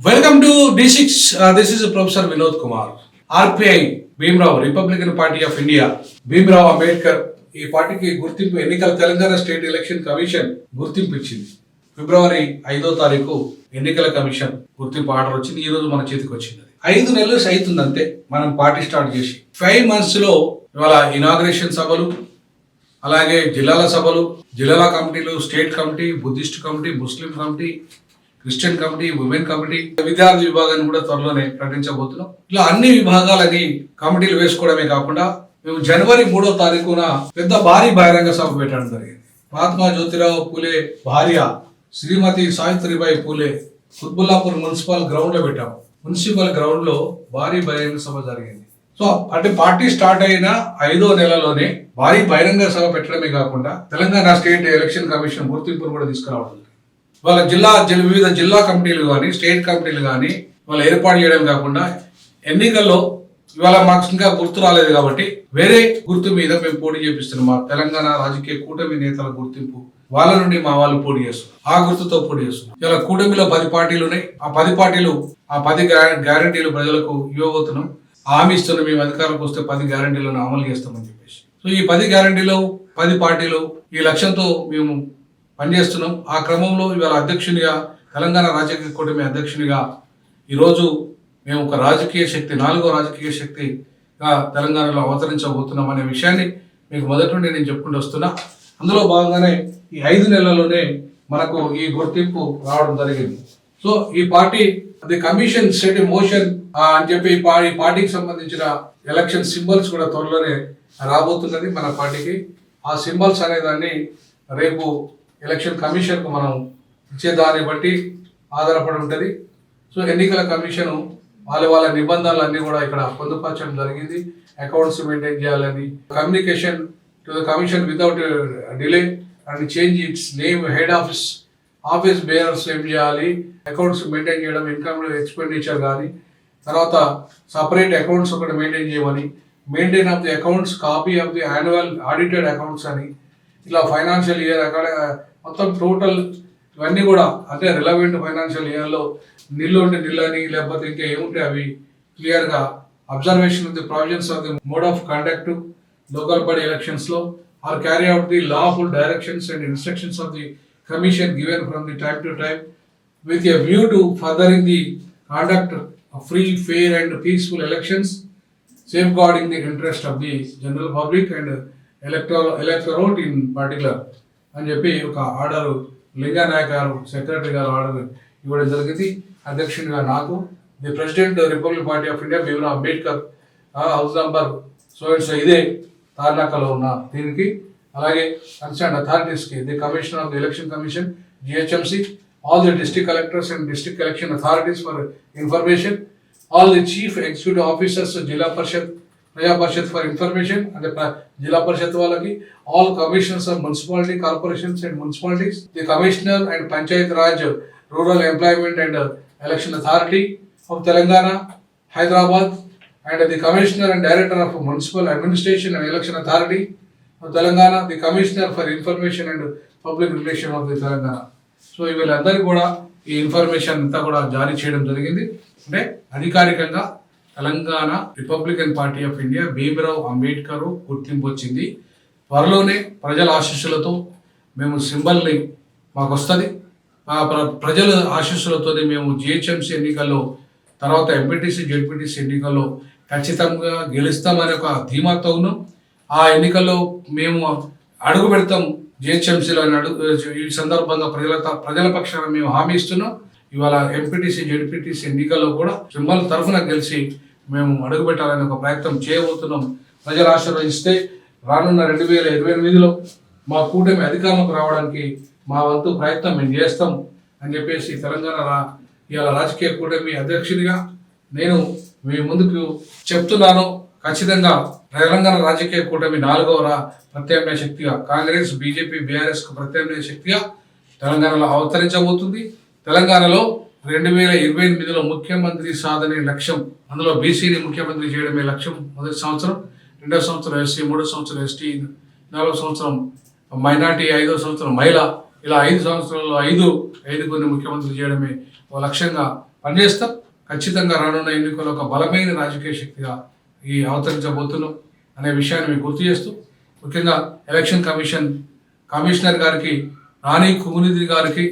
Welcome to D six this is professor Vinod Kumar RPI Bhimrao Republican party of India Bhimrao Ambedkar ఈ పార్టీకి గుర్తింపు ఎన్నికల Telangana state election commission గుర్తింపు ఇచ్చింది ఫిబ్రవరి ఐదో తారీఖు ఎన్నికల కమిషన్ గుర్తింపు ఆర్డర్ వచ్చింది. ఈ రోజు మన చేతికి వచ్చింది. ఐదు నెలలు అవుతుంది అంతే మనం పార్టీ స్టార్ట్ చేసి ఫైవ్ మంత్స్లో ఇవాళ ఇనాగ్రేషన్ సభలు అలాగే జిల్లాల సభలు జిల్లాల కమిటీలు state committee Buddhist committee Muslim committee Christian committee women committee విద్యార్థి విభాగాన్ని కూడా త్వరలోనే ప్రకటించబోతున్నాం. ఇలా అన్ని విభాగాలని కమిటీలు వేసుకోవడమే కాకుండా మేము జనవరి మూడో తారీఖున పెద్ద భారీ బహిరంగ సభ పెట్టడం జరిగింది. మహాత్మా జ్యోతిరావు పూలే భార్య శ్రీమతి సావిత్రిబాయి పూలే కుత్బుల్లాపూర్ మున్సిపల్ గ్రౌండ్లో పెట్టాము. మున్సిపల్ గ్రౌండ్లో భారీ బహిరంగ సభ జరిగింది. సో అంటే పార్టీ స్టార్ట్ అయిన ఐదో నెలలోనే భారీ బహిరంగ సభ పెట్టడమే కాకుండా తెలంగాణ స్టేట్ ఎలక్షన్ కమిషన్ గుర్తింపును కూడా తీసుకురావడం వాళ్ళ జిల్లా జిల్- వివిధ జిల్లా కమిటీలు కానీ స్టేట్ కమిటీలు కానీ వాళ్ళు ఏర్పాటు చేయడం కాకుండా ఎన్నికల్లో ఇవాళ మాకు ఇంకా గుర్తు రాలేదు కాబట్టి వేరే గుర్తు మీద మేము పోటీ చేపిస్తున్నాం. మా తెలంగాణ రాజకీయ కూటమి నేతల గుర్తింపు వాళ్ళ నుండి మా వాళ్ళు పోటీ చేస్తున్నారు. ఆ గుర్తుతో పోటీ చేస్తున్నారు. ఇలా కూటమిలో పది పార్టీలు ఉన్నాయి. ఆ పది పార్టీలు ఆ పది గ్యారంటీలు ప్రజలకు ఇవ్వబోతున్నాం. హామీ ఇస్తున్న మేము అధికారంలోకి వస్తే పది గ్యారంటీలను అమలు చేస్తామని చెప్పేసి. సో ఈ పది గ్యారంటీలు పది పార్టీలు ఈ లక్ష్యంతో మేము పనిచేస్తున్నాం. ఆ క్రమంలో ఇవాళ అధ్యక్షునిగా తెలంగాణ రాజకీయ కూటమి అధ్యక్షునిగా ఈరోజు మేము ఒక రాజకీయ శక్తి నాలుగో రాజకీయ శక్తిగా తెలంగాణలో అవతరించబోతున్నాం అనే విషయాన్ని మీకు మొదటి నుండి నేను చెప్పుకుంటూ వస్తున్నా. అందులో భాగంగానే ఈ ఐదు నెలల్లోనే మనకు ఈ గుర్తింపు రావడం జరిగింది. సో ఈ party the commission set motion అని చెప్పి ఈ పా- ఈ పార్టీకి సంబంధించిన ఎలక్షన్ సింబల్స్ కూడా త్వరలోనే రాబోతున్నది మన పార్టీకి. ఆ సింబల్స్ అనే దాన్ని రేపు ఎలక్షన్ కమిషన్కు మనం ఇచ్చే దాన్ని బట్టి ఆధారపడి ఉంటుంది. సో ఎన్నికల కమిషన్ వాళ్ళ వాళ్ళ నిబంధనలు కూడా ఇక్కడ పొందుపరచడం జరిగింది. అకౌంట్స్ మెయింటైన్ చేయాలని communication to the commission without uh, delay and change its name head office office bearers ఏం చేయాలి? అకౌంట్స్ మెయింటైన్ చేయడం ఇన్కమ్ ఎక్స్పెండిచర్ కానీ తర్వాత సపరేట్ అకౌంట్స్ ఒకటి మెయింటైన్ చేయమని maintain of the accounts copy of the annual audited accounts అని ఇలా financial year అక్కడ మొత్తం టోటల్ ఇవన్నీ కూడా అంటే రిలవెంట్ ఫైనాన్షియల్ ఇయర్లో నిల్లు ఉంటే నిల్లని లేకపోతే ఇంకా ఏముంటే అవి క్లియర్గా observation of the provisions of the mode of conduct local body ఎలక్షన్స్లో or carry out the lawful directions and instructions of the commission given from the time to time with a view to furthering the conduct of free, fair and peaceful elections, safeguarding the interest of the general public and electoral electorate in particular అని చెప్పి ఒక order Linganayak గారు secretary గారు order ఇవ్వడం జరిగింది అధ్యక్షునిగా నాకు the president republic party of India Bhimrao Ambedkar house number so it's ఇదే తార్నాకలో ఉన్న దీనికి అలాగే concern అథారిటీస్కి the commissioner of the election commission GHMC all the district collectors and district election authorities for information, all the chief executive officers of Jila Parshad, Praya Parshad for information, and the pra- Jila Parshad walaki, all commissioners of municipality, corporations and municipalities, the commissioner and Panchayat Raj, Rural Employment and uh, Election Authority of Telangana, Hyderabad, and the commissioner and director of Municipal Telangana the commissioner for information and public relation of the Telangana. So వీళ్ళందరికీ కూడా ఈ information అంతా కూడా జారీ చేయడం జరిగింది. అంటే అధికారికంగా Telangana Republican party of India Bhimrao Ambedkar గుర్తింపు వచ్చింది. త్వరలోనే ప్రజల ఆశీస్సులతో మేము సింబల్ని మాకు వస్తుంది ప్రజల ఆశీస్సులతోనే మేము జిహెచ్ఎంసీ ఎన్నికల్లో తర్వాత ఎంపీటీసీ జెడ్పీటీసీ ఎన్నికల్లో ఖచ్చితంగా గెలుస్తామనే ఒక ధీమాతో ఉన్నాం. ఆ ఎన్నికల్లో మేము అడుగు పెడతాం జిహెచ్ఎంసీలో అడుగు ఈ సందర్భంగా ప్రజల ప్రజల పక్షాన మేము హామీ ఇస్తున్నాం. ఇవాళ ఎంపీటీసీ జెడ్పీటీసీ ఎన్నికల్లో కూడా సింబల్ తరఫున గెలిచి మేము అడుగు పెట్టాలని ఒక ప్రయత్నం చేయబోతున్నాం. ప్రజలు ఆశీర్వదిస్తే రానున్న రెండు వేల ఇరవై ఎనిమిదిలో మా కూటమి అధికారంలోకి రావడానికి మా వంతు ప్రయత్నం మేము చేస్తాం అని చెప్పేసి తెలంగాణ రా ఇవాళ రాజకీయ కూటమి అధ్యక్షుడిగా నేను మీ ముందుకు చెప్తున్నాను. ఖచ్చితంగా తెలంగాణ రాజకీయ కూటమి నాలుగవ ప్రత్యామ్నాయ శక్తిగా కాంగ్రెస్ బీజేపీ బీఆర్ఎస్కు ప్రత్యామ్నాయ శక్తిగా తెలంగాణలో అవతరించబోతుంది. తెలంగాణలో రెండు వేల ఇరవై ఎనిమిదిలో ముఖ్యమంత్రి సాధనే లక్ష్యం అందులో బీసీని ముఖ్యమంత్రి చేయడమే లక్ష్యం మొదటి సంవత్సరం రెండో సంవత్సరం ఎస్సీ మూడో సంవత్సరం ఎస్టీ నాలుగో సంవత్సరం మైనార్టీ ఐదో సంవత్సరం మహిళ ఇలా ఐదు సంవత్సరాల్లో ఐదు ఐదుగురిని ముఖ్యమంత్రి చేయడమే ఒక లక్ష్యంగా పనిచేస్తాం. ఖచ్చితంగా రానున్న ఎన్నికల్లో ఒక బలమైన రాజకీయ శక్తిగా ఈ అవతరించబోతున్నాం అనే విషయాన్ని మీకు గుర్తు చేస్తూ ముఖ్యంగా ఎలక్షన్ కమిషన్ కమిషనర్ గారికి రాణి కుమునిధి గారికి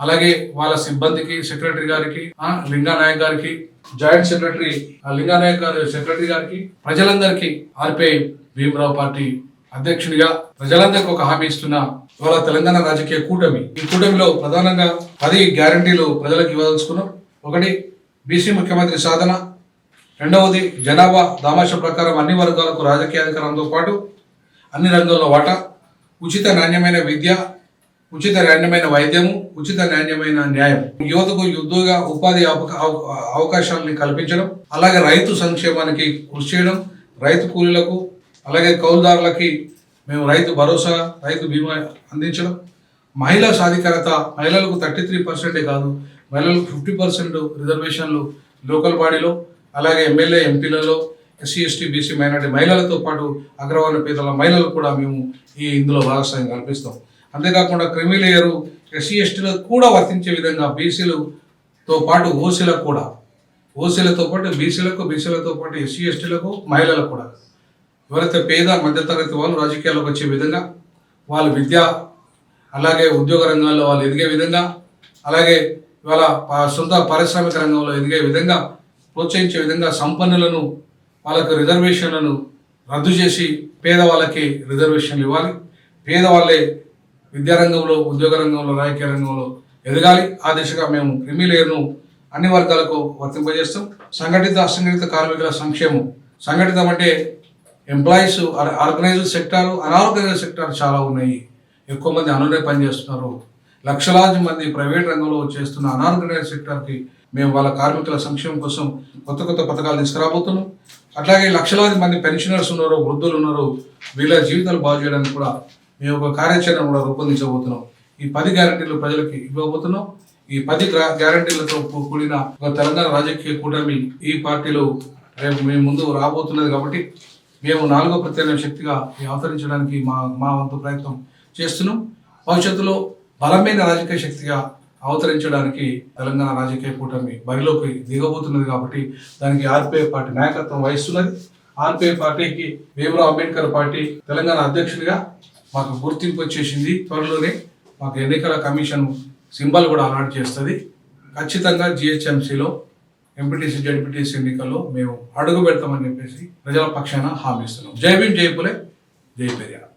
అలాగే వాళ్ళ సిబ్బందికి సెక్రటరీ గారికి లింగానాయక్ గారికి జాయింట్ సెక్రటరీ ఆ, లింగానాయక్ గారి సెక్రటరీ గారికి ప్రజలందరికీ ఆర్పిఐ భీమరావు పార్టీ అధ్యక్షుడిగా ప్రజలందరికీ ఒక హామీ ఇస్తున్న ఇవాళ తెలంగాణ రాజకీయ కూటమి. ఈ కూటమిలో ప్రధానంగా పది గ్యారంటీలు ప్రజలకు ఇవ్వదలుచుకున్నాం. ఒకటి బీసీ ముఖ్యమంత్రి సాధన రెండవది జనాభా దామాష ప్రకారం అన్ని వర్గాలకు రాజకీయ అధికారంతో పాటు అన్ని రంగాల్లో వాటా ఉచిత నాణ్యమైన విద్య ఉచిత నాణ్యమైన వైద్యము ఉచిత నాణ్యమైన న్యాయం. యువతకు ఉద్యోగ ఉపాధి అవక- అవకాశాలని కల్పించడం అలాగే రైతు సంక్షేమానికి కృషి చేయడం రైతు కూలీలకు అలాగే కౌలుదారులకి మేము రైతు భరోసా రైతు బీమా అందించడం. మహిళా సాధికారత మహిళలకు థర్టీ త్రీ పర్సెంటే కాదు మహిళలకు ఫిఫ్టీ పర్సెంట్ రిజర్వేషన్లు లోకల్ బాడీలో. అలాగే ఎమ్మెల్యే ఎంపీలలో ఎస్సీ ఎస్టీ బీసీ మైనార్టీ మహిళలతో పాటు అగ్రవర్ణ పేదల మహిళలకు కూడా మేము ఈ ఇందులో భాగస్వామ్యం కల్పిస్తాం. అంతేకాకుండా క్రిమిలేయరు ఎస్సీ ఎస్టీలకు కూడా వర్తించే విధంగా బీసీలతో పాటు ఓసీలకు కూడా ఓసీలతో పాటు బీసీలకు బీసీలతో పాటు ఎస్సీ ఎస్టీలకు మహిళలకు కూడా. ఎవరైతే పేద మధ్యతరగతి వాళ్ళు రాజకీయాల్లోకి వచ్చే విధంగా వాళ్ళ విద్య అలాగే ఉద్యోగ రంగాల్లో వాళ్ళు ఎదిగే విధంగా అలాగే ఇవాళ సొంత పారిశ్రామిక రంగంలో ఎదిగే విధంగా ప్రోత్సహించే విధంగా సంపన్నులను వాళ్ళకు రిజర్వేషన్లను రద్దు చేసి పేదవాళ్ళకి రిజర్వేషన్లు ఇవ్వాలి. పేదవాళ్ళే విద్యారంగంలో ఉద్యోగ రంగంలో రాజకీయ రంగంలో ఎదగాలి. ఆ దిశగా మేము క్రిమిలేయర్ను అన్ని వర్గాలకు వర్తింపజేస్తాం. సంఘటిత అసంఘటిత కార్మికుల సంక్షేమం. సంఘటితం అంటే employees organised sector unorganised sector చాలా ఉన్నాయి. ఎక్కువ మంది అనునే పనిచేస్తున్నారు. లక్షలాది మంది ప్రైవేట్ రంగంలో చేస్తున్న అనార్గనైజ్డ్ సెక్టార్కి మేము వాళ్ళ కార్మికుల సంక్షేమం కోసం కొత్త కొత్త పథకాలు తీసుకురాబోతున్నాం. అట్లాగే లక్షలాది మంది పెన్షనర్స్ ఉన్నారు వృద్ధులు ఉన్నారు వీళ్ళ జీవితాలు బాగు చేయడానికి కూడా మేము ఒక కార్యాచరణ కూడా రూపొందించబోతున్నాం. ఈ పది గ్యారంటీలు ప్రజలకి ఇవ్వబోతున్నాం. ఈ పది గ్రా- గ్యారంటీలతో కూడిన ఒక తెలంగాణ రాజకీయ కూటమి ఈ పార్టీలో రేపు మేము ముందు రాబోతున్నది కాబట్టి మేము నాలుగో ప్రత్యామ్నాయ శక్తిగా అవతరించడానికి మా మా వంతు ప్రయత్నం చేస్తున్నాం. భవిష్యత్తులో బలమైన రాజకీయ శక్తిగా అవతరించడానికి తెలంగాణ రాజకీయ కూటమి బరిలోకి దిగబోతున్నది కాబట్టి దానికి ఆర్పిఐ పార్టీ నాయకత్వం వహిస్తున్నది. ఆర్పిఐ పార్టీకి భీమరావు అంబేద్కర్ పార్టీ తెలంగాణ అధ్యక్షుడిగా మాకు గుర్తింపు వచ్చేసింది. త్వరలోనే మాకు ఎన్నికల కమిషన్ సింబల్ కూడా అలాట్ చేస్తుంది. ఖచ్చితంగా జిహెచ్ఎంసీలో ఎంపీటీసీ జడ్పీటీసీ ఎన్నికల్లో మేము అడుగు పెడతామని చెప్పేసి ప్రజల పక్షాన హామీ ఇస్తున్నాం. జై భీమ్ జై పులే జై